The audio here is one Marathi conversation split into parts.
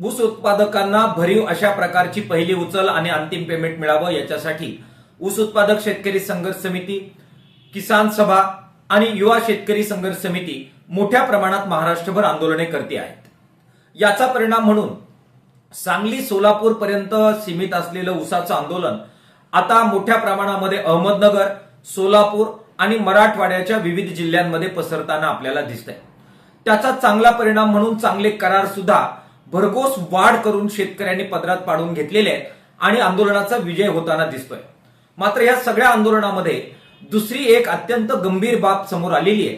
ऊस उत्पादकांना भरीव अशा प्रकारची पहिली उचल आणि अंतिम पेमेंट मिळावं याच्यासाठी ऊस उत्पादक शेतकरी संघर्ष समिती किसान सभा आणि युवा शेतकरी संघर्ष समिती मोठ्या प्रमाणात महाराष्ट्रभर आंदोलने करते आहेत. याचा परिणाम म्हणून सांगली सोलापूर पर्यंत सीमित असलेलं ऊसाचं आंदोलन आता मोठ्या प्रमाणामध्ये अहमदनगर सोलापूर आणि मराठवाड्याच्या विविध जिल्ह्यांमध्ये पसरताना आपल्याला दिसतंय. त्याचा चांगला परिणाम म्हणून चांगले करार सुद्धा भरघोस वाढ करून शेतकऱ्यांनी पदरात पाडून घेतलेले आहेत आणि आंदोलनाचा विजय होताना दिसतोय. मात्र या सगळ्या आंदोलनामध्ये दुसरी एक अत्यंत गंभीर बाब समोर आलेली आहे.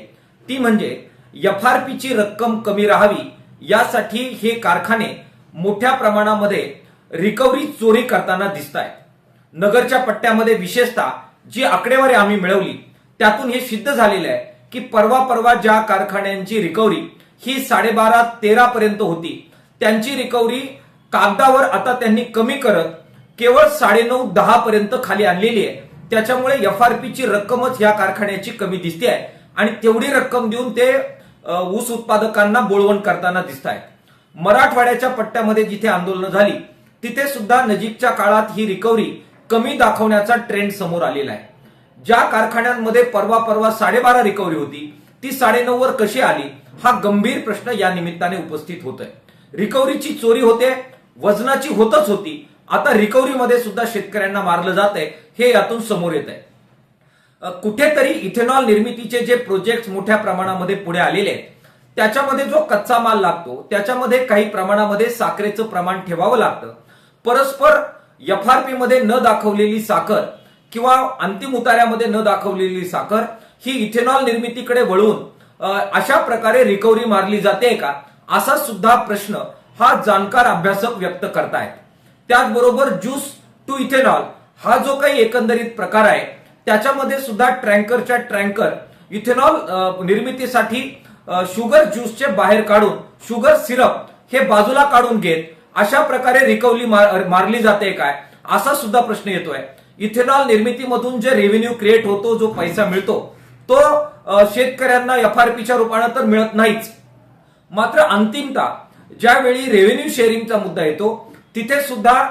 ती म्हणजे एफ आर पीची रक्कम कमी राहावी यासाठी हे कारखाने मोठ्या प्रमाणामध्ये रिकव्हरी चोरी करताना दिसत आहेत नगरच्या पट्ट्यामध्ये विशेषतः जी आकडेवारी आम्ही मिळवली त्यातून हे सिद्ध झालेलं आहे की परवा परवा ज्या कारखान्यांची रिकव्हरी ही साडेबारा तेरा पर्यंत होती त्यांची रिकव्हरी कागदावर आता त्यांनी कमी करत केवळ साडेनऊ दहा पर्यंत खाली आणलेली आहे. त्याच्यामुळे एफ आर पीची रक्कमच या कारखान्याची कमी दिसते आहे. आणि तेवढी रक्कम देऊन ते ऊस उत्पादकांना बोळवण करताना दिसत आहेत. मराठवाड्याच्या पट्ट्यामध्ये जिथे आंदोलनं झाली तिथे सुद्धा नजीकच्या काळात ही रिकव्हरी कमी दाखवण्याचा ट्रेंड समोर आलेला आहे. ज्या कारखान्यांमध्ये परवा परवा साडेबारा रिकव्हरी होती ती साडेनऊ वर कशी आली हा गंभीर प्रश्न या निमित्ताने उपस्थित होत आहे रिकव्हरीची चोरी होते वजनाची होतच होती. आता रिकव्हरीमध्ये सुद्धा शेतकऱ्यांना मारलं जात आहे हे यातून समोर येत आहे कुठेतरी इथेनॉल निर्मितीचे जे प्रोजेक्ट मोठ्या प्रमाणामध्ये पुढे आलेले आहेत त्याच्यामध्ये जो कच्चा माल लागतो त्याच्यामध्ये काही प्रमाणामध्ये साखरेचं प्रमाण ठेवावं लागतं. परस्पर एफ आर पी मध्ये न दाखवलेली साखर किंवा अंतिम उतार्यामध्ये न दाखवलेली साखर ही इथेनॉल निर्मितीकडे वळून अशा प्रकारे रिकव्हरी मारली जाते का? असा सुद्धा प्रश्न हा जाणकार अभ्यासक व्यक्त करतायत. त्याचबरोबर ज्यूस टू इथेनॉल हा जो काही एकंदरीत प्रकार आहे त्याच्यामध्ये सुद्धा ट्रँकरच्या ट्रँकर इथेनॉल निर्मितीसाठी शुगर ज्यूसचे बाहेर काढून शुगर सिरप हे बाजूला काढून घेत अशा प्रकारे रिकव्हरी मार- मारली जाते काय असा सुद्धा प्रश्न येतोय. इथेनॉल निर्मितीमधून जे रेव्हेन्यू क्रिएट होतो जो पैसा मिळतो तो शेतकऱ्यांना एफ आर पीच्या रूपानं तर मिळत नाहीच. मात्र अंतिमता ज्यावेळी रेव्हेन्यू शेअरिंगचा मुद्दा येतो तिथे सुद्धा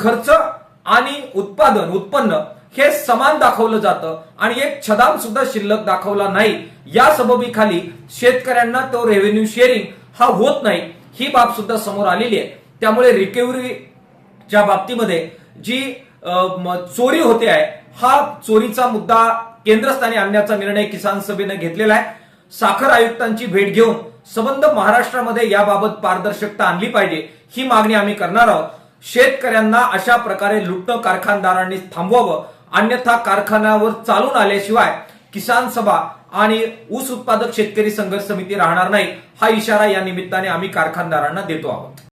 खर्च आणि उत्पादन उत्पन्न हे समान दाखवलं जातं आणि एक छदाम सुद्धा शिल्लक दाखवला नाही. या सबबीखाली शेतकऱ्यांना तो रेव्हेन्यू शेअरिंग हा होत नाही ही बाब सुद्धा समोर आलेली आहे. त्यामुळे रिकव्हरीच्या बाबतीमध्ये जी म, चोरी होते आहे हा चोरीचा मुद्दा केंद्रस्थानी आणण्याचा निर्णय किसान सभेनं घेतलेला आहे. साखर आयुक्तांची भेट घेऊन संबंध महाराष्ट्रामध्ये याबाबत पारदर्शकता आणली पाहिजे ही मागणी आम्ही करणार आहोत. शेतकऱ्यांना अशा प्रकारे लुटणं कारखानदारांनी थांबवावं अन्यथा कारखान्यावर चालून आल्याशिवाय किसान सभा आणि ऊस उत्पादक शेतकरी संघर्ष समिती राहणार नाही हा इशारा या निमित्ताने आम्ही कारखानदारांना देतो आहोत.